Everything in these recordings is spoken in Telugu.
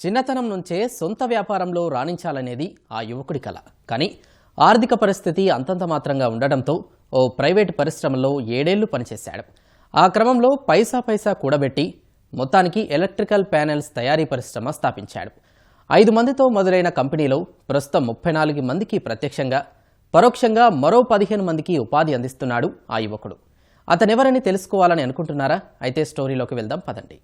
చిన్నతనం నుంచే సొంత వ్యాపారంలో రాణించాలనేది ఆ యువకుడి కల. కానీ ఆర్థిక పరిస్థితి అంతంత మాత్రంగా ఉండడంతో ఓ ప్రైవేట్ పరిశ్రమలో ఏడేళ్ళు పనిచేశాడు. ఆ క్రమంలో పైసా పైసా కూడబెట్టి మొత్తానికి ఎలక్ట్రికల్ ప్యానెల్స్ తయారీ పరిశ్రమ స్థాపించాడు. ఐదు మందితో మొదలైన కంపెనీలో ప్రస్తుతం ముప్పై నాలుగు మందికి ప్రత్యక్షంగా పరోక్షంగా మరో పదిహేను మందికి ఉపాధి అందిస్తున్నాడు ఆ యువకుడు. అతనెవరని తెలుసుకోవాలని అనుకుంటున్నారా? అయితే స్టోరీలోకి వెళ్దాం పదండి.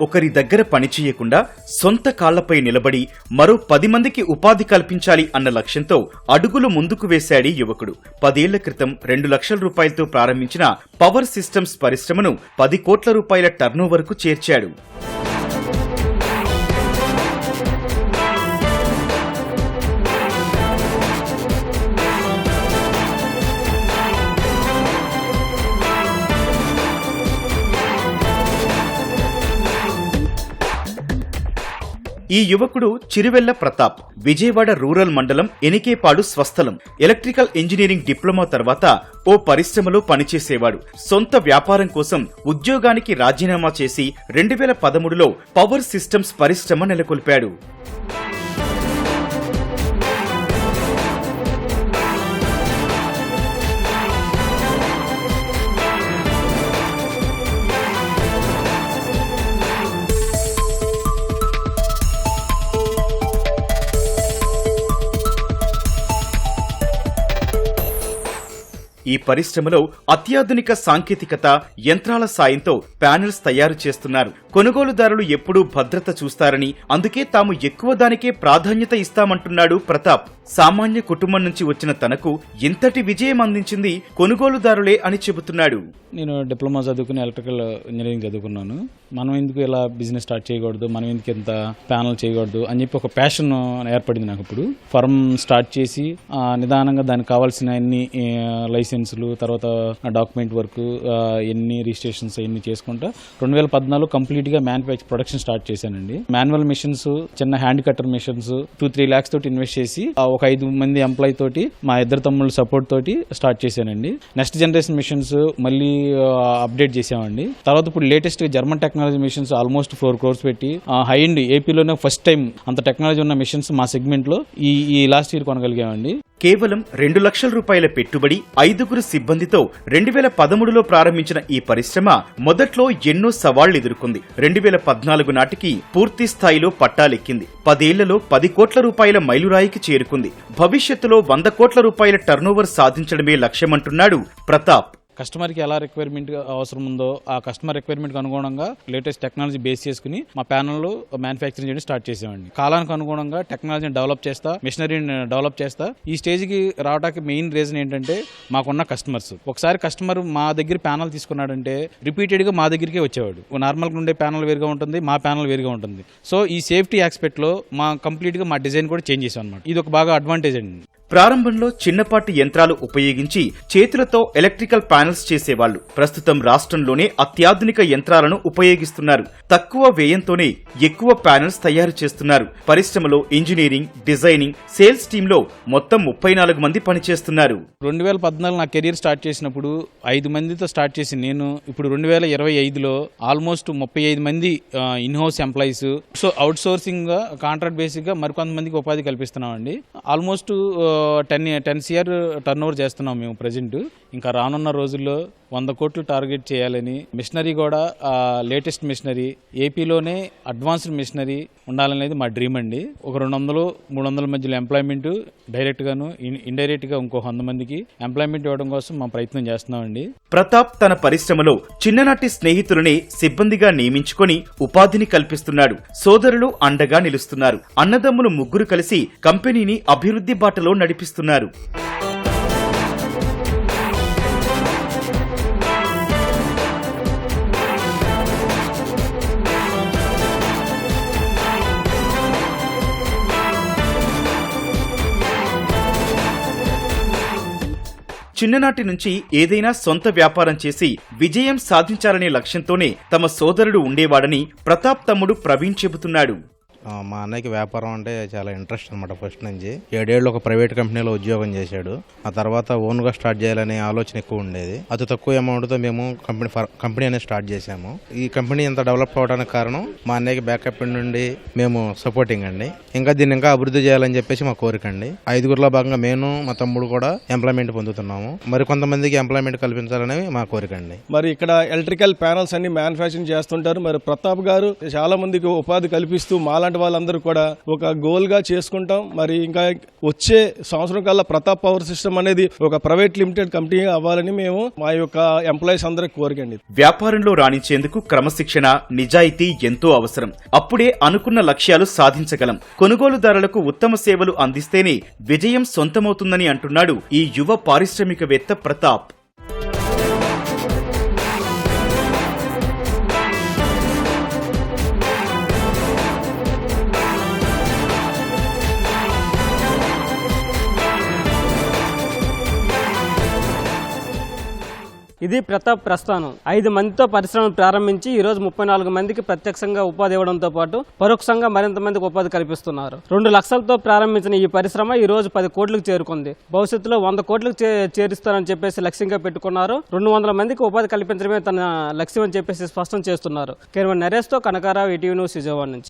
ఒకరి దగ్గర పని చేయకుండా సొంత కాళ్ళపై నిలబడి మరో పది మందికి ఉపాధి కల్పించాలి అన్న లక్ష్యంతో అడుగులు ముందుకు వేశాడీ యువకుడు. పదేళ్ళ క్రితం రెండు లక్షల రూపాయలతో ప్రారంభించిన పవర్ సిస్టమ్స్ పరిశ్రమను పది కోట్ల రూపాయల టర్నోవర్కు చేర్చాడు. ఈ యువకుడు చిరువెల్ల ప్రతాప్ విజయవాడ రూరల్ మండలం ఎనికేపాడు స్వస్థలం. ఎలక్ట్రికల్ ఇంజనీరింగ్ డిప్లొమా తర్వాత ఓ పరిశ్రమలో పనిచేసేవాడు. సొంత వ్యాపారం కోసం ఉద్యోగానికి రాజీనామా చేసి రెండు వేల పదమూడులో పవర్ సిస్టమ్స్ పరిశ్రమ నెలకొల్పాడు. ఈ పరిశ్రమలో అత్యాధునిక సాంకేతికత యంత్రాల సాయంతో ప్యానెల్స్ తయారు చేస్తున్నారు. కొనుగోలుదారులు ఎప్పుడూ భద్రత చూస్తారని అందుకే తాము ఎక్కువ దానికే ప్రాధాన్యత ఇస్తామంటున్నాడు ప్రతాప్. సామాన్య కుటుంబం నుంచి వచ్చిన తనకు ఇంతటి విజయం అందించింది కొనుగోలుదారులే అని చెబుతున్నాడు. నేను డిప్లొమా చదువుకుని ఎలక్ట్రికల్ ఇంజనీరింగ్ చదువుకున్నాను. మనం ఎందుకు ఇలా బిజినెస్ స్టార్ట్ చేయకూడదు? మనం ఎందుకు ఇంత ప్యానల్ చేయకూడదు? అని చెప్పి ఒక ప్యాషన్ ఏర్పడింది నాకు ఇప్పుడు. ఫర్మ్ స్టార్ట్ చేసి నిదానంగా దానికి కావాల్సిన అన్ని లైసెన్సులు తర్వాత డాక్యుమెంట్ వర్క్ ఎన్ని రిజిస్ట్రేషన్స్ అవన్నీ చేసుకుంటా రెండు వేల పద్నాలుగు కంప్లీట్ గా మ్యానుఫ్యాక్చర్ ప్రొడక్షన్ స్టార్ట్ చేశానండి. మాన్యువల్ మిషన్స్ చిన్న hand cutter machines two three lakhs తోటి ఇన్వెస్ట్ చేసి ఒక ఐదు మంది ఎంప్లాయ్ తోటి మా ఇద్దరు తమ్ముళ్ళ సపోర్ట్ తోటి స్టార్ట్ చేశానండి. నెక్స్ట్ జనరేషన్ మిషన్స్ మళ్ళీ అప్డేట్ చేసామండి తర్వాత ఇప్పుడు latest German technology machines almost four crores పెట్టి హై అండ్ ఏపీలోనే ఫస్ట్ టైం అంత టెక్నాలజీ ఉన్న మిషన్స్ మా సెగ్మెంట్లో ఈ ఈ లాస్ట్ ఇయర్ కొనగలిగామండి. కేవలం రెండు లక్షల రూపాయల పెట్టుబడి ఐదుగురు సిబ్బందితో రెండు వేల పదమూడులో ప్రారంభించిన ఈ పరిశ్రమ మొదట్లో ఎన్నో సవాళ్ళు ఎదుర్కొంది. రెండు వేల పద్నాలుగు నాటికి పూర్తి స్థాయిలో పట్టాలెక్కింది. పదేళ్ళలో పది కోట్ల రూపాయల మైలురాయికి చేరుకుంది. భవిష్యత్తులో వంద కోట్ల రూపాయల టర్నోవర్ సాధించడమే లక్ష్యమంటున్నాడు ప్రతాప్. కస్టమర్కి ఎలా రిక్వైర్మెంట్ అవసరం ఉందో ఆ కస్టమర్ రిక్వైర్మెంట్కి అనుగుణంగా లేటెస్ట్ టెక్నాలజీ బేస్ చేసుకుని మా ప్యానల్లో మ్యానుఫ్యాక్చరింగ్ చేయడం స్టార్ట్ చేసామండి. కాలానికి అనుగుణంగా టెక్నాలజీని డెవలప్ చేస్తా మిషనరీని డెవలప్ చేస్తా. ఈ స్టేజ్కి రావడానికి మెయిన్ రీజన్ ఏంటంటే మాకున్న కస్టమర్స్ ఒకసారి కస్టమర్ మా దగ్గర ప్యానల్ తీసుకున్నాడంటే రిపీటెడ్గా మా దగ్గరికే వచ్చేవాడు. నార్మల్గా ఉండే ప్యానల్ వేరుగా ఉంటుంది మా ప్యానల్ వేరుగా ఉంటుంది. సో ఈ సేఫ్టీ ఆస్పెక్ట్లో మా కంప్లీట్గా మా డిజైన్ కూడా చేంజ్ చేసాం అనమాట ఇది ఒక బాగా అడ్వాంటేజ్ అండి. ప్రారంభంలో చిన్నపాటి యంత్రాలు ఉపయోగించి చేతులతో ఎలక్ట్రికల్ ప్యానెల్స్ చేసేవాళ్ళు ప్రస్తుతం రాష్ట్రంలోనే అత్యాధునిక యంత్రాలను ఉపయోగిస్తున్నారు. తక్కువ వ్యయంతోనే ఎక్కువ ప్యానెల్స్ తయారు చేస్తున్నారు. పరిశ్రమలో ఇంజనీరింగ్ డిజైనింగ్ సేల్స్ టీంలో మొత్తం ముప్పై నాలుగు మంది పనిచేస్తున్నారు. రెండు వేల పద్నాలుగు నా కెరీర్ స్టార్ట్ చేసినప్పుడు ఐదు మందితో స్టార్ట్ చేసి నేను ఇప్పుడు రెండు వేల ఇరవై ఐదులో ఆల్మోస్ట్ ముప్పై ఐదు మంది in house employees. So outsourcing contract బేసిక్గా మరికొంతమందికి ఉపాధి కల్పిస్తున్నామండి. Almost ten ten CR turnover చేస్తున్నాం మేము ప్రజెంట్ ఇంకా రానున్న రోజుల్లో వంద కోట్లు టార్గెట్ చేయాలని మిషనరీ కూడా లేటెస్ట్ మిషనరీ ఏపీలోనే అడ్వాన్స్డ్ మిషనరీ ఉండాలనేది మా డ్రీమ్ అండి. ఒక రెండు వందలు మూడు వందల మధ్యలో ఎంప్లాయ్మెంట్ డైరెక్ట్ గాను ఇండైరెక్ట్గా ఇంకో వంద మందికి ఎంప్లాయ్మెంట్ ఇవ్వడం కోసం మా ప్రయత్నం చేస్తున్నామండి. ప్రతాప్ తన పరిశ్రమలో చిన్ననాటి స్నేహితులని సిబ్బందిగా నియమించుకొని ఉపాధిని కల్పిస్తున్నాడు. సోదరులు అండగా నిలుస్తున్నారు. అన్నదమ్ములు ముగ్గురు కలిసి కంపెనీని అభివృద్ధి బాటలో నడిపిస్తున్నారు. చిన్ననాటి నుంచి ఏదైనా సొంత వ్యాపారం చేసి విజయం సాధించాలనే లక్ష్యంతోనే తమ సోదరుడు ఉండేవాడని ప్రతాప్ తమ్ముడు ప్రవీణ్ చెబుతున్నాడు. మా అన్నయ్యకి వ్యాపారం అంటే చాలా ఇంట్రెస్ట్ అనమాట ఫస్ట్ నుంచి. ఏడేళ్ళు ఒక ప్రైవేట్ కంపెనీలో ఉద్యోగం చేశాడు. ఆ తర్వాత ఓన్గా స్టార్ట్ చేయాలనే ఆలోచన ఎక్కువ ఉండేది. అతి తక్కువ అమౌంట్తో మేము కంపెనీ కంపెనీ అనేది స్టార్ట్ చేశాము. ఈ కంపెనీ ఇంత డెవలప్ అవడానికి కారణం మా అన్నయ్యకి బ్యాకప్ నుండి మేము సపోర్టింగ్ అండి. ఇంకా దీన్ని ఇంకా అభివృద్ధి చేయాలని చెప్పేసి మా కోరిక అండి. ఐదుగురిలో భాగంగా నేను మా తమ్ముడు కూడా ఎంప్లాయ్మెంట్ పొందుతున్నాము. మరి కొంతమందికి ఎంప్లాయ్మెంట్ కల్పించాలనేవి మా కోరిక అండి. మరి ఇక్కడ ఎలక్ట్రికల్ ప్యానల్స్ అన్ని మ్యానుఫ్యాక్చరింగ్ చేస్తుంటారు. మరి ప్రతాప్ గారు చాలా మందికి ఉపాధి కల్పిస్తూ మాలాంటి వాళ్ళందరూ కూడా ఒక గోల్గా చేసుకుంటాం. మరి ఇంకా వచ్చే సంవత్సరం కల్లా ప్రతాప్ పవర్ సిస్టమ్ అనేది ఒక ప్రైవేట్ లిమిటెడ్ కంపెనీ అవ్వాలని మేము మా యొక్క ఎంప్లాయీస్ అందరికి కోరికండి వ్యాపారంలో రాణించేందుకు క్రమశిక్షణ నిజాయితీ ఎంతో అవసరం. అప్పుడే అనుకున్న లక్ష్యాలు సాధించగలం. కొనుగోలుదారులకు ఉత్తమ సేవలు అందిస్తేనే విజయం సొంతమవుతుందని అంటున్నాడు ఈ యువ పారిశ్రామికవేత్త ప్రతాప్. ఇది ప్రతాప్ ప్రస్థానం. ఐదు మందితో పరిశ్రమను ప్రారంభించి ఈ రోజు ముప్పై నాలుగు మందికి ప్రత్యక్షంగా ఉపాధి ఇవ్వడంతో పాటు పరోక్షంగా మరింత మందికి ఉపాధి కల్పిస్తున్నారు. రెండు లక్షలతో ప్రారంభించిన ఈ పరిశ్రమ ఈ రోజు పది కోట్లకు చేరుకుంది. భవిష్యత్తులో వంద కోట్లకు చే- చేరుస్తారని చెప్పేసి లక్ష్యంగా పెట్టుకున్నారు. రెండు వందల మందికి ఉపాధి కల్పించడమే తన లక్ష్యం అని చెప్పేసి స్పష్టం చేస్తున్నారు. కేవలం నరేష్తో కనకారావు ఈటీవీ న్యూస్ విజయవాడ నుంచి.